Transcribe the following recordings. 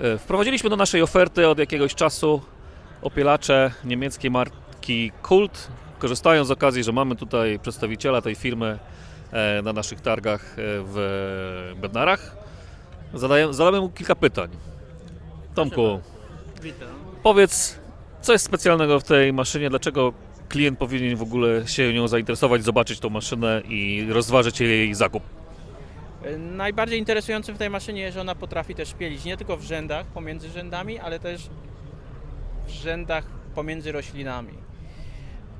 E, Wprowadziliśmy do naszej oferty od jakiegoś czasu opielacze niemieckiej marki Kult. Korzystając z okazji, że mamy tutaj przedstawiciela tej firmy e, na naszych targach e, w Bednarach, zadaję, zadamy mu kilka pytań. Tomku, Witam. powiedz, co jest specjalnego w tej maszynie, dlaczego klient powinien w ogóle się nią zainteresować, zobaczyć tą maszynę i rozważyć jej zakup? Najbardziej interesującym w tej maszynie jest, że ona potrafi też pielić nie tylko w rzędach, pomiędzy rzędami, ale też w rzędach pomiędzy roślinami.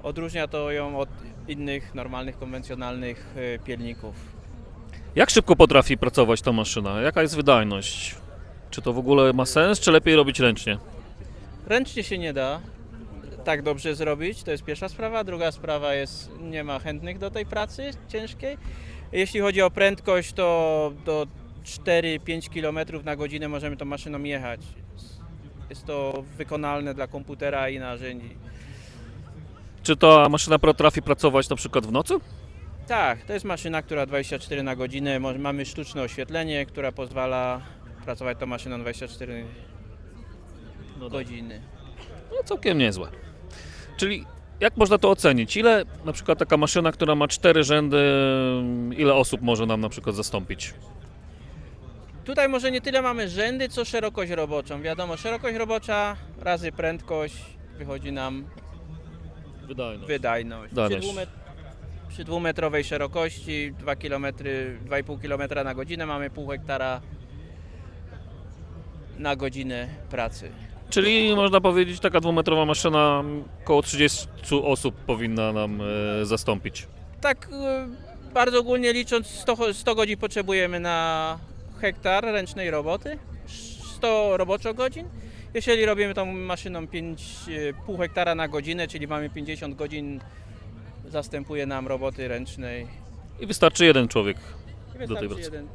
Odróżnia to ją od innych normalnych, konwencjonalnych e, pielników. Jak szybko potrafi pracować ta maszyna? Jaka jest wydajność? Czy to w ogóle ma sens, czy lepiej robić ręcznie? Ręcznie się nie da tak dobrze zrobić, to jest pierwsza sprawa. Druga sprawa jest, nie ma chętnych do tej pracy ciężkiej. Jeśli chodzi o prędkość, to do 4-5 km na godzinę możemy tą maszyną jechać. Jest to wykonalne dla komputera i narzędzi. Czy ta maszyna potrafi pracować na przykład w nocy? Tak, to jest maszyna, która 24 na godzinę, mamy sztuczne oświetlenie, która pozwala pracować tą maszyną 24 godziny. No całkiem niezłe. Czyli jak można to ocenić? Ile na przykład taka maszyna, która ma cztery rzędy, ile osób może nam na przykład zastąpić? Tutaj może nie tyle mamy rzędy, co szerokość roboczą. Wiadomo, szerokość robocza razy prędkość wychodzi nam Wydajność. wydajność. Przy, dwumet, przy dwumetrowej szerokości 2 km, 2,5 km na godzinę mamy pół hektara na godzinę pracy. Czyli można powiedzieć, taka dwumetrowa maszyna około 30 osób powinna nam e, zastąpić. Tak e, bardzo ogólnie licząc 100, cho- 100 godzin potrzebujemy na hektar ręcznej roboty, 100 roboczo godzin. Jeżeli robimy tą maszyną 5,5 hektara na godzinę, czyli mamy 50 godzin, zastępuje nam roboty ręcznej. I wystarczy jeden człowiek. I tej wystarczy, pracy. jeden,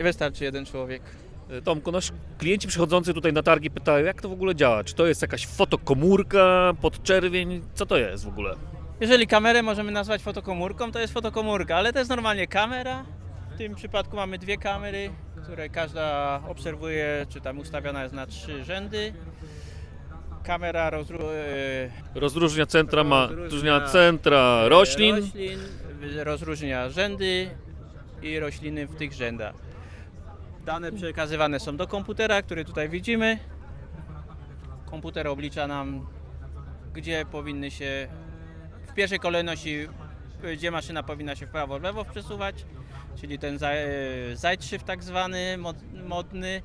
I wystarczy jeden człowiek. E, Tomku, nasz klienci przychodzący tutaj na targi pytają, jak to w ogóle działa? Czy to jest jakaś fotokomórka, podczerwień? Co to jest w ogóle? Jeżeli kamerę możemy nazwać fotokomórką, to jest fotokomórka, ale to jest normalnie kamera. W tym przypadku mamy dwie kamery, które każda obserwuje, czy tam ustawiona jest na trzy rzędy. Kamera e, Rozróżnia centra, ma, rozróżnia centra roślin. roślin, rozróżnia rzędy i rośliny w tych rzędach. Dane przekazywane są do komputera, który tutaj widzimy. Komputer oblicza nam, gdzie powinny się, w pierwszej kolejności, gdzie maszyna powinna się w prawo, w lewo przesuwać, czyli ten za- e, tak zwany, mod- modny.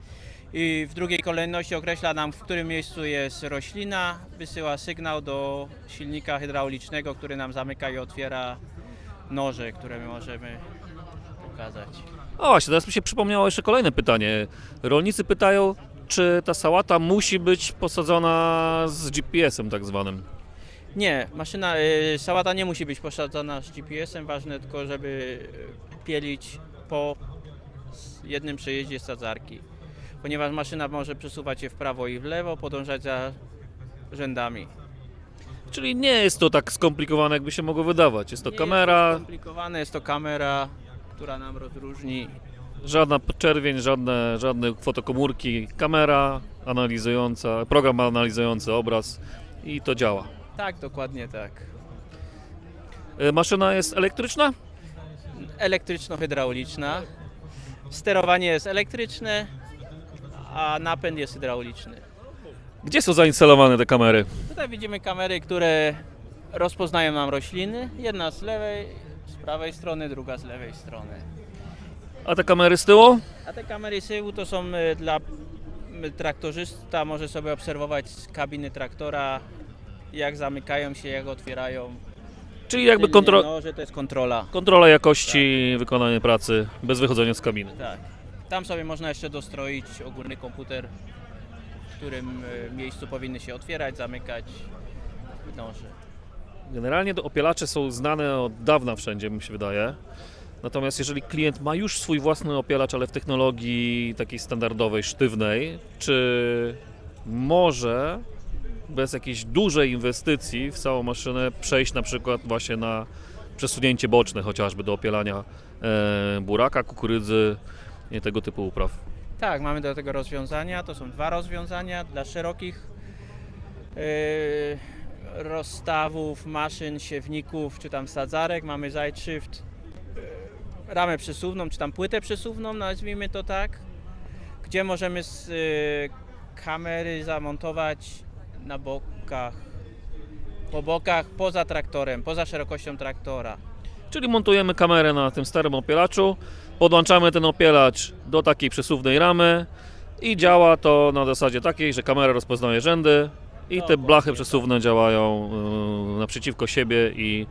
I w drugiej kolejności określa nam, w którym miejscu jest roślina, wysyła sygnał do silnika hydraulicznego, który nam zamyka i otwiera noże, które my możemy pokazać. O właśnie, teraz mi się przypomniało jeszcze kolejne pytanie. Rolnicy pytają, czy ta sałata musi być posadzona z GPS-em tak zwanym. Nie, maszyna, y, sałata nie musi być posadzona z GPS-em, ważne tylko, żeby y, pielić po s- jednym przejeździe sadzarki. Ponieważ maszyna może przesuwać się w prawo i w lewo, podążać za rzędami. Czyli nie jest to tak skomplikowane, jakby się mogło wydawać. Jest to Nie kamera, Jest to skomplikowane, jest to kamera, która nam rozróżni. żadna czerwień, żadne, żadne fotokomórki, kamera analizująca, program analizujący obraz i to działa. Tak, dokładnie tak. E, Maszyna jest elektryczna? Elektryczno-hydrauliczna. Sterowanie jest elektryczne, a napęd jest hydrauliczny. Gdzie są zainstalowane te kamery? Tutaj widzimy kamery, które rozpoznają nam rośliny. Jedna z lewej, z prawej strony, druga z lewej strony. A te kamery z tyłu? A te kamery z tyłu to są e, dla m, traktorzysta, może sobie obserwować z kabiny traktora, jak zamykają się, jak otwierają. Czyli jakby Tylnie kontro noże, to jest kontrola. kontrola jakości wykonania pracy bez wychodzenia z kabiny. Tak. Tam sobie można jeszcze dostroić ogólny komputer, w którym e, miejscu powinny się otwierać, zamykać noże. Generalnie opielacze są znane od dawna wszędzie, mi się wydaje. Natomiast jeżeli klient ma już swój własny opielacz, ale w technologii takiej standardowej, sztywnej, czy może bez jakiejś dużej inwestycji w całą maszynę przejść na przykład właśnie na przesunięcie boczne chociażby do opielania e, buraka, kukurydzy i tego typu upraw? Tak, mamy do tego rozwiązania. To są dwa rozwiązania dla szerokich yy, rozstawów maszyn, siewników czy tam sadzarek. Mamy Zeitshift, yy, ramę przesuwną czy tam płytę przesuwną, nazwijmy to tak, gdzie możemy z yy, kamery zamontować na bokach, po bokach, poza traktorem, poza szerokością traktora. Czyli montujemy kamerę na tym starym opielaczu, podłączamy ten opielacz do takiej przesuwnej ramy i działa to na zasadzie takiej, że kamera rozpoznaje rzędy i te blachy przesuwne działają yy, naprzeciwko siebie i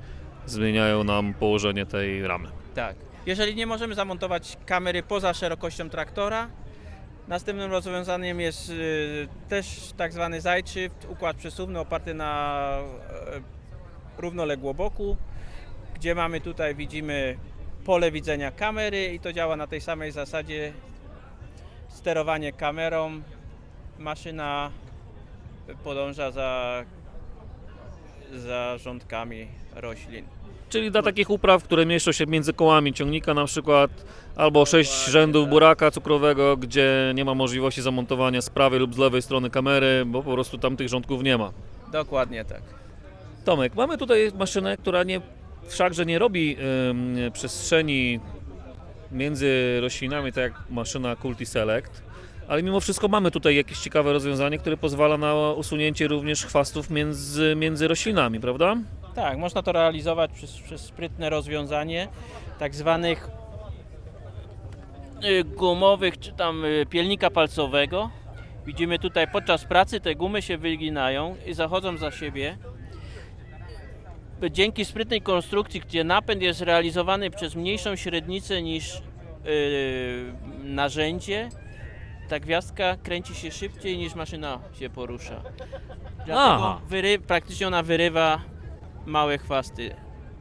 zmieniają nam położenie tej ramy. Tak. Jeżeli nie możemy zamontować kamery poza szerokością traktora, następnym rozwiązaniem jest y, też tak zwany Zeitshift, układ przesuwny oparty na e, równoległoboku, gdzie mamy tutaj, widzimy pole widzenia kamery i to działa na tej samej zasadzie. Sterowanie kamerą, maszyna podąża za, za rządkami roślin. Czyli dla takich upraw, które mieszczą się między kołami ciągnika na przykład, albo sześć rzędów buraka cukrowego, gdzie nie ma możliwości zamontowania z prawej lub z lewej strony kamery, bo po prostu tam tych rządków nie ma. Dokładnie tak. Tomek, mamy tutaj maszynę, która nie, wszakże nie robi ym, przestrzeni między roślinami, tak jak maszyna Cultiselect, ale mimo wszystko mamy tutaj jakieś ciekawe rozwiązanie, które pozwala na usunięcie również chwastów między, między roślinami, prawda? Tak, można to realizować przez, przez sprytne rozwiązanie tak zwanych y, gumowych czy tam y, pielnika palcowego. Widzimy tutaj podczas pracy te gumy się wyginają i zachodzą za siebie. Dzięki sprytnej konstrukcji, gdzie napęd jest realizowany przez mniejszą średnicę niż y, narzędzie, ta gwiazdka kręci się szybciej niż maszyna się porusza. Dlatego Aha. wyry, praktycznie ona wyrywa małe chwasty.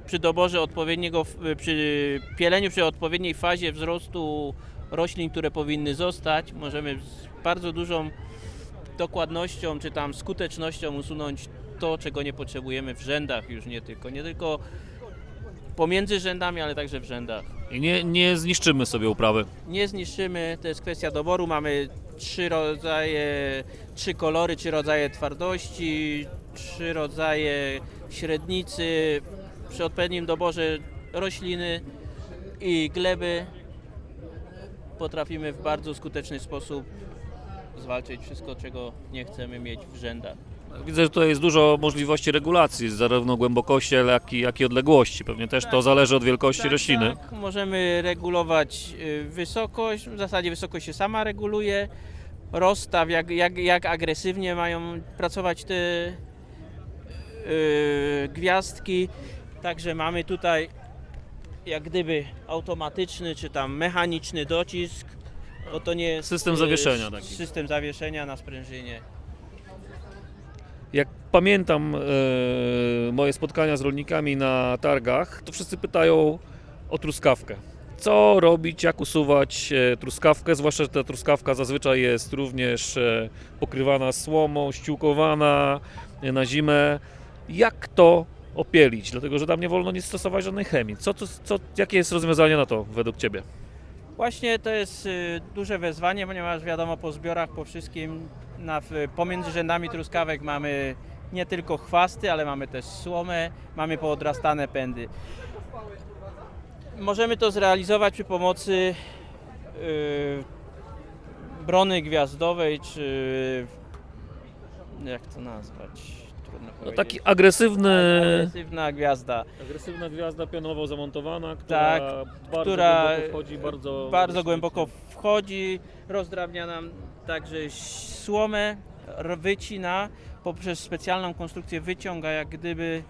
Przy doborze odpowiedniego, przy pieleniu przy odpowiedniej fazie wzrostu roślin, które powinny zostać, możemy z bardzo dużą dokładnością czy tam skutecznością usunąć to, czego nie potrzebujemy w rzędach już nie tylko. Nie tylko pomiędzy rzędami, ale także w rzędach. I nie, nie zniszczymy sobie uprawy. Nie zniszczymy, to jest kwestia doboru. Mamy trzy rodzaje, trzy kolory, trzy rodzaje twardości, trzy rodzaje średnicy. Przy odpowiednim doborze rośliny i gleby potrafimy w bardzo skuteczny sposób zwalczyć wszystko, czego nie chcemy mieć w rzędach. Widzę, że tutaj jest dużo możliwości regulacji, zarówno głębokości, jak i, jak i odległości. Pewnie też to zależy od wielkości Tak, rośliny. Tak, możemy regulować y, wysokość, w zasadzie wysokość się sama reguluje, rozstaw, jak, jak, jak agresywnie mają pracować te y, gwiazdki. Także mamy tutaj jak gdyby automatyczny czy tam mechaniczny docisk, bo to nie jest System y, zawieszenia taki. System zawieszenia na sprężynie. Jak pamiętam e, moje spotkania z rolnikami na targach, to wszyscy pytają o truskawkę. Co robić, jak usuwać e, truskawkę, zwłaszcza, że ta truskawka zazwyczaj jest również e, pokrywana słomą, ściółkowana e, na zimę. Jak to opielić? Dlatego, że tam nie wolno nie stosować żadnej chemii. Co, co, co, jakie jest rozwiązanie na to według Ciebie? Właśnie to jest y, duże wyzwanie, ponieważ wiadomo po zbiorach, po wszystkim na, pomiędzy rzędami truskawek mamy nie tylko chwasty, ale mamy też słomę, mamy poodrastane pędy. Możemy to zrealizować przy pomocy y, brony gwiazdowej, czy jak to nazwać? No, taki agresywny, Agresywna gwiazda. agresywna gwiazda pionowo zamontowana, która Tak, bardzo która głęboko wchodzi, bardzo, bardzo głęboko wchodzi, rozdrabnia nam także słomę, wycina, poprzez specjalną konstrukcję wyciąga jak gdyby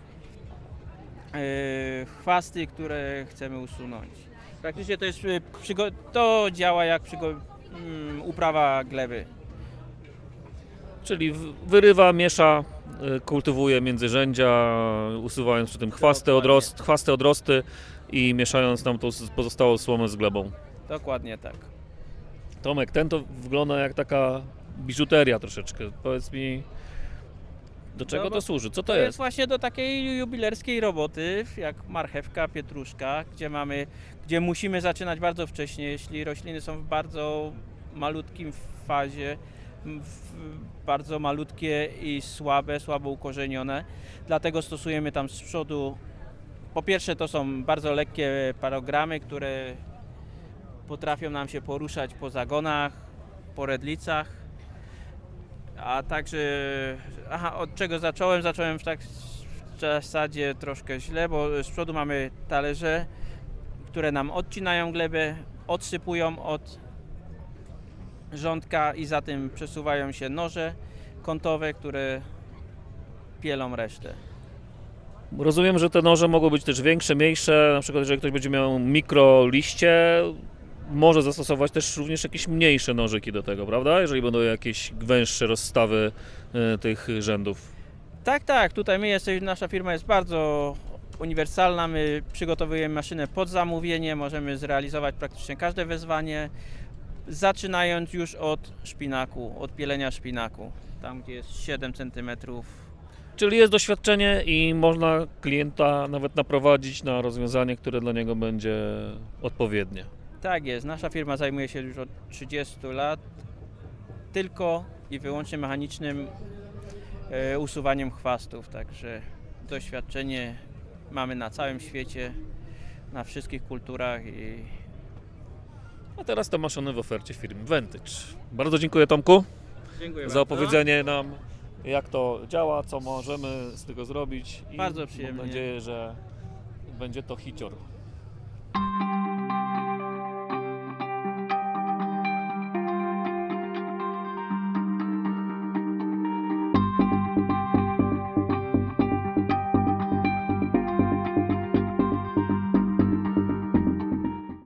e, chwasty, które chcemy usunąć. Praktycznie to jest e, to działa jak mm, uprawa gleby. Czyli wyrywa, miesza, y, kultywuje międzyrzędzia, usuwając przy tym Dokładnie. odrost, chwaste odrosty i mieszając tam tą pozostałą słomę z glebą. Dokładnie tak. Tomek, ten to wygląda jak taka biżuteria troszeczkę. Powiedz mi, do czego No to służy? Co to To jest jest? właśnie do takiej jubilerskiej roboty, jak marchewka, pietruszka, gdzie mamy, gdzie musimy zaczynać bardzo wcześnie, jeśli rośliny są w bardzo malutkim fazie, bardzo malutkie i słabe, słabo ukorzenione. Dlatego stosujemy tam z przodu, po pierwsze to są bardzo lekkie parogramy, które potrafią nam się poruszać po zagonach, po redlicach. A także, aha, od czego zacząłem? Zacząłem w tak w zasadzie troszkę źle, bo z przodu mamy talerze, które nam odcinają glebę, odsypują od rządka i za tym przesuwają się noże kątowe, które pielą resztę. Rozumiem, że te noże mogą być też większe, mniejsze. Na przykład, jeżeli ktoś będzie miał mikro liście, może zastosować też również jakieś mniejsze nożyki do tego, prawda? Jeżeli będą jakieś węższe rozstawy e, tych rzędów. Tak, tak, tutaj my jesteśmy, nasza firma jest bardzo uniwersalna, my przygotowujemy maszynę pod zamówienie, możemy zrealizować praktycznie każde wezwanie, zaczynając już od szpinaku, od pielenia szpinaku, tam gdzie jest 7 cm. Czyli jest doświadczenie i można klienta nawet naprowadzić na rozwiązanie, które dla niego będzie odpowiednie. Tak jest, nasza firma zajmuje się już od 30 lat tylko i wyłącznie mechanicznym e, usuwaniem chwastów, także doświadczenie mamy na całym świecie, na wszystkich kulturach i A teraz te maszyny w ofercie firmy Vantage. Bardzo dziękuję Tomku dziękuję za opowiedzenie nam, jak to działa, co możemy z tego zrobić. I Bardzo przyjemnie. Mam nadzieję, że będzie to hicior.